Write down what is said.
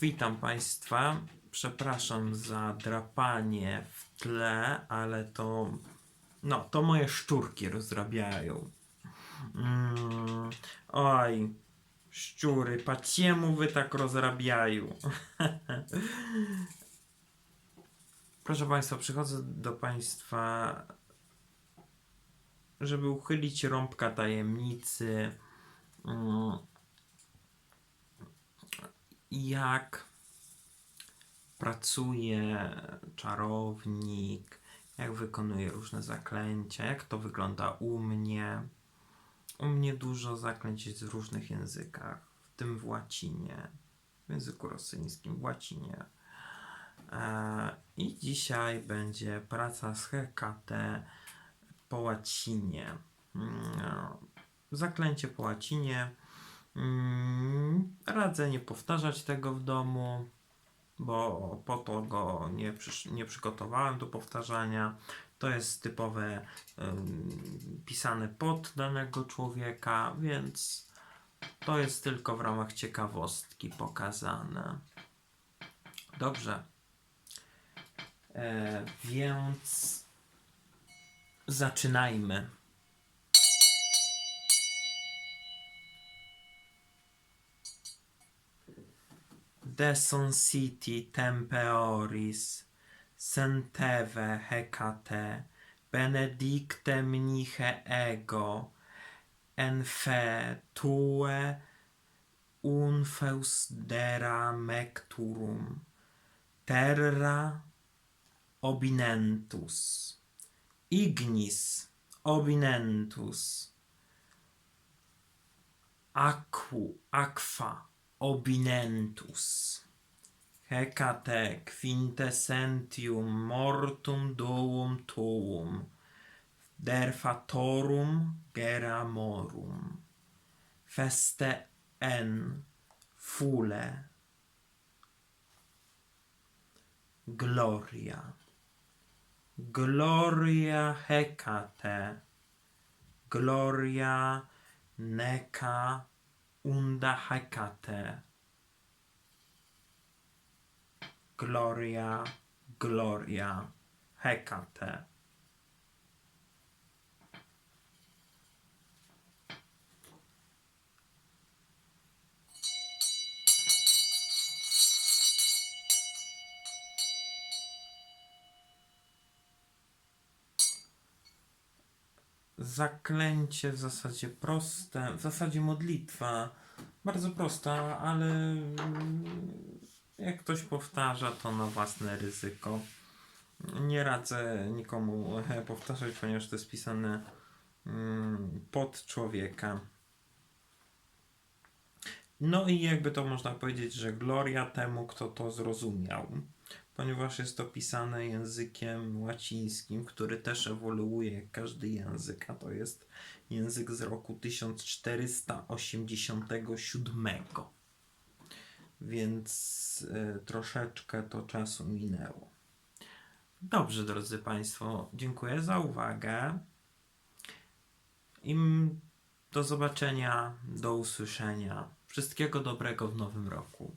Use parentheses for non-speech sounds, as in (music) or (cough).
Witam Państwa. Przepraszam za drapanie w tle, ale to. No, to moje szczurki rozrabiają. Mm, oj, szczury, paciemu wy tak rozrabiają. (laughs) Proszę Państwa, przychodzę do Państwa, żeby uchylić rąbka tajemnicy. Mm, jak pracuje czarownik, jak wykonuje różne zaklęcia, jak to wygląda u mnie. U mnie dużo zaklęć jest w różnych językach, w tym w łacinie, w języku rosyjskim, w łacinie. E, I dzisiaj będzie praca z Hekate po łacinie. Mm, Zaklęcie po łacinie. Mm, Radzę nie powtarzać tego w domu, bo po to go nie, nie przygotowałem do powtarzania. To jest typowe ym, pisane pod danego człowieka, więc to jest tylko w ramach ciekawostki pokazane. Dobrze. E, więc zaczynajmy. desonsiti tempeoris, senteve Hecate, benedicte mniche ego, en fe tue un feus dera mecturum, terra obinentus, ignis obinentus, aquu, aqua, obinentus. Hecate quintessentium mortum doum tuum der fatorum geramorum. Feste en fule. Gloria. Gloria Hecate. Gloria neca unda Hecate Gloria, Gloria, Hecate. Zaklęcie w zasadzie proste, w zasadzie modlitwa bardzo prosta, ale jak ktoś powtarza, to na własne ryzyko. Nie radzę nikomu (laughs) powtarzać, ponieważ to jest pisane mm, pod człowieka. No i jakby to można powiedzieć, że gloria temu, kto to zrozumiał, ponieważ jest to pisane językiem łacińskim, który też ewoluuje jak każdy język, a to jest język z roku 1487 więc y, troszeczkę to czasu minęło. Dobrze, drodzy Państwo, dziękuję za uwagę. I do zobaczenia, do usłyszenia. Wszystkiego dobrego w nowym roku.